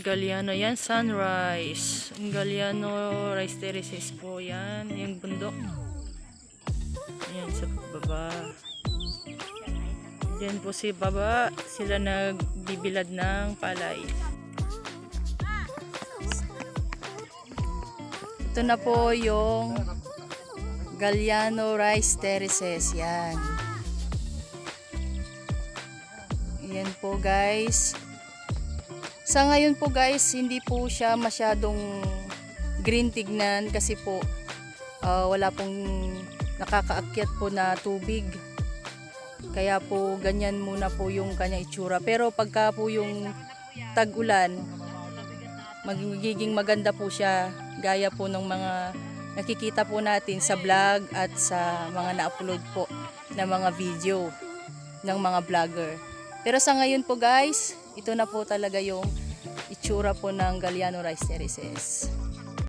Galliano. Yan, sunrise. Ang Galliano rice terraces po. Yan, yung bundok. Yan, sa baba. Yan po si baba. Sila nagbibilad ng palay. Ito na po yung Galliano Rice Terraces. Yan. Yan po guys. Sa ngayon po guys, hindi po siya masyadong green tignan kasi po ah, wala pong nakakaakyat po na tubig. Kaya po ganyan muna po yung kanyang itsura. Pero pagka po yung tag-ulan, magiging maganda po siya gaya po ng mga nakikita po natin sa vlog at sa mga na-upload po na mga video ng mga vlogger. Pero sa ngayon po guys, ito na po talaga yung itsura po ng Galliano Rice Terraces.